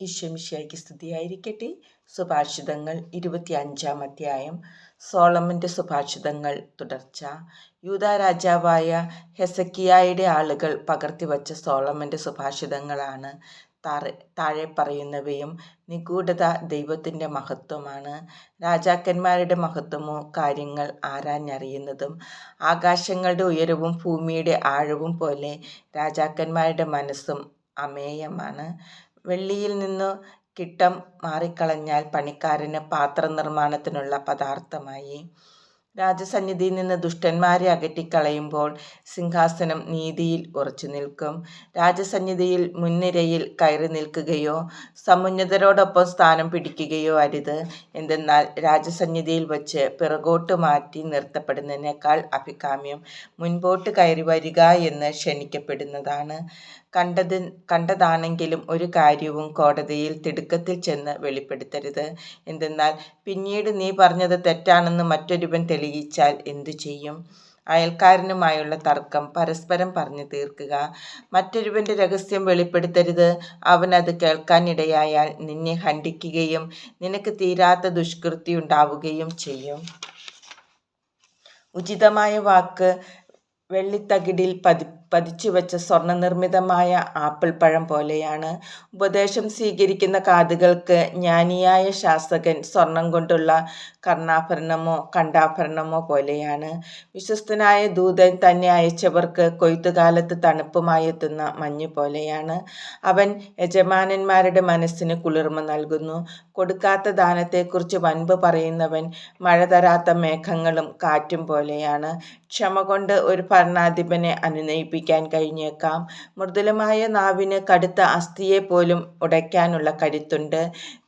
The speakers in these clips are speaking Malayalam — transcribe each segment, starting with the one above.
ഈശ്വമിശിയായിക്ക് സ്തുതിയായിരിക്കട്ടെ. സുഭാഷിതങ്ങൾ ഇരുപത്തി അഞ്ചാം അധ്യായം. സോളമന്റെ സുഭാഷിതങ്ങൾ തുടർച്ച. യൂത രാജാവായ ഹെസക്കിയായുടെ ആളുകൾ പകർത്തിവച്ച സോളമന്റെ സുഭാഷിതങ്ങളാണ്. താറെ താഴെ പറയുന്നവയും നിഗൂഢത ദൈവത്തിന്റെ മഹത്വമാണ്. രാജാക്കന്മാരുടെ മഹത്വമോ കാര്യങ്ങൾ ആരാഞ്ഞറിയുന്നതും ആകാശങ്ങളുടെ ഉയരവും ഭൂമിയുടെ ആഴവും പോലെ രാജാക്കന്മാരുടെ മനസ്സും അമേയമാണ്. വെള്ളിയിൽ നിന്ന് കിട്ടം മാറിക്കളഞ്ഞാൽ പണിക്കാരന് പാത്രനിർമ്മാണത്തിനുള്ള പദാർത്ഥമായി. രാജസന്നിധിയിൽ നിന്ന് ദുഷ്ടന്മാരെ അകറ്റിക്കളയുമ്പോൾ സിംഹാസനം നീതിയിൽ ഉറച്ചു നിൽക്കും. രാജസന്നിധിയിൽ മുൻനിരയിൽ കയറി നിൽക്കുകയോ സമുന്നതരോടൊപ്പം സ്ഥാനം പിടിക്കുകയോ അരുത്. എന്തെന്നാൽ രാജസന്നിധിയിൽ വച്ച് പിറകോട്ട് മാറ്റി നിർത്തപ്പെടുന്നതിനേക്കാൾ അഭികാമ്യം മുൻപോട്ട് കയറി വരിക എന്ന് ക്ഷണിക്കപ്പെടുന്നതാണ്. കണ്ടത് കണ്ടതാണെങ്കിലും ഒരു കാര്യവും കോടതിയിൽ തിടുക്കത്തിൽ ചെന്ന് വെളിപ്പെടുത്തരുത്. എന്തെന്നാൽ പിന്നീട് നീ പറഞ്ഞത് തെറ്റാണെന്ന് മറ്റൊരുവൻ തെളിയിച്ചാൽ എന്തു ചെയ്യും? അയൽക്കാരനുമായുള്ള തർക്കം പരസ്പരം പറഞ്ഞു തീർക്കുക. മറ്റൊരുവന്റെ രഹസ്യം വെളിപ്പെടുത്തരുത്. അവൻ അത് കേൾക്കാനിടയായാൽ നിന്നെ ഖണ്ഡിക്കുകയും നിനക്ക് തീരാത്ത ദുഷ്കൃതി ഉണ്ടാവുകയും ചെയ്യും. ഉചിതമായ വാക്ക് വെള്ളിത്തകിടിൽ പതി പതിച്ചുവെച്ച സ്വർണനിർമ്മിതമായ ആപ്പിൾ പഴം പോലെയാണ്. ഉപദേശം സ്വീകരിക്കുന്ന കാതുകൾക്ക് ജ്ഞാനിയായ ശാസകൻ സ്വർണം കൊണ്ടുള്ള കർണാഭരണമോ കണ്ടാഭരണമോ പോലെയാണ്. വിശ്വസ്തനായ ദൂതൻ തന്നെ അയച്ചവർക്ക് കൊയ്ത്തുകാലത്ത് തണുപ്പുമായെത്തുന്ന മഞ്ഞ് പോലെയാണ്. അവൻ യജമാനന്മാരുടെ മനസ്സിന് കുളിർമ നൽകുന്നു. കൊടുക്കാത്ത ദാനത്തെക്കുറിച്ച് വൻപ് പറയുന്നവൻ മഴ തരാത്ത മേഘങ്ങളും കാറ്റും പോലെയാണ്. ക്ഷമ കൊണ്ട് ഒരു ഭരണാധിപനെ അനുനയിപ്പിക്കാൻ കഴിഞ്ഞേക്കാം. മൃദുലമായ നാവിന് കടുത്ത അസ്ഥിയെ പോലും ഉടയ്ക്കാനുള്ള കരുത്തുണ്ട്.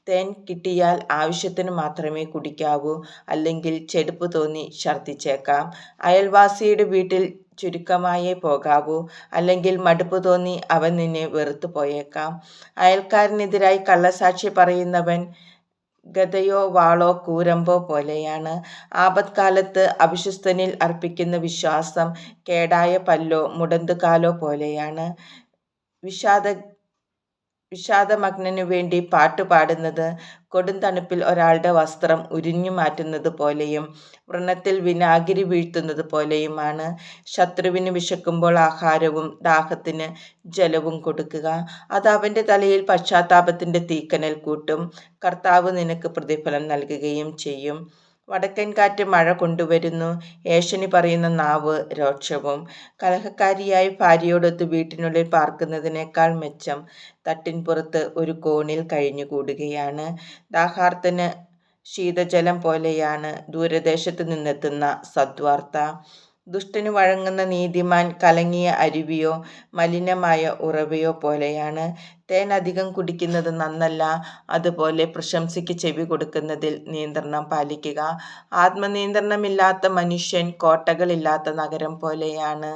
തേൻ കിട്ടിയാൽ ആവശ്യത്തിന് മാത്രമേ കുടിക്കാവൂ അല്ലെങ്കിൽ ചെടുപ്പ് തോന്നി ഛർദ്ദിച്ചേക്കാം. അയൽവാസിയുടെ വീട്ടിൽ ചുരുക്കമായേ പോകാവൂ അല്ലെങ്കിൽ മടുപ്പ് തോന്നി അവൻ നിന്നെ വെറുത്തു പോയേക്കാം. അയൽക്കാരനെതിരായി കള്ളസാക്ഷി പറയുന്നവൻ ഗതയോ വാളോ കൂരമ്പോ പോലെയാണ് ആപത്കാലത്ത് അവിശ്വസ്തനിൽ അർപ്പിക്കുന്ന വിശ്വാസം കേടായ പല്ലോ മുടന്തുകാലോ പോലെയാണ്. വിഷാദ വിഷാദമഗ്നനു വേണ്ടി പാട്ടുപാടുന്നത് കൊടുംതണുപ്പിൽ ഒരാളുടെ വസ്ത്രം ഉരിഞ്ഞു മാറ്റുന്നത് പോലെയും വ്രണത്തിൽ വിനാഗിരി വീഴ്ത്തുന്നത് പോലെയുമാണ്. ശത്രുവിന് വിശക്കുമ്പോൾ ആഹാരവും ദാഹത്തിന് ജലവും കൊടുക്കുക. അത് അവന്റെ തലയിൽ പശ്ചാത്താപത്തിന്റെ തീക്കനൽ കൂട്ടും. കർത്താവ് നിനക്ക് പ്രതിഫലം നൽകുകയും ചെയ്യും. വടക്കൻ കാറ്റ് മഴ കൊണ്ടുവരുന്നു. ഏഷണി പറയുന്ന നാവ് രോക്ഷവും. കലഹക്കാരിയായ ഭാര്യയോടൊത്ത് വീട്ടിനുള്ളിൽ പാർക്കുന്നതിനേക്കാൾ മെച്ചം തട്ടിൻ പുറത്ത് ഒരു കോണിൽ കഴിഞ്ഞുകൂടുകയാണ്. ദാഹാർത്തിന് ശീതജലം പോലെയാണ് ദൂരദേശത്ത് നിന്നെത്തുന്ന സദ്വാർത്ത. ദുഷ്ടന് വഴങ്ങുന്ന നീതിമാൻ കലങ്ങിയ അരുവിയോ മലിനമായ ഉറവയോ പോലെയാണ്. തേൻ അധികം കുടിക്കുന്നത് നന്നല്ല. അതുപോലെ പ്രശംസയ്ക്ക് ചെവി കൊടുക്കുന്നതിൽ നിയന്ത്രണം പാലിക്കുക. ആത്മനിയന്ത്രണമില്ലാത്ത മനുഷ്യൻ കോട്ടകളില്ലാത്ത നഗരം പോലെയാണ്.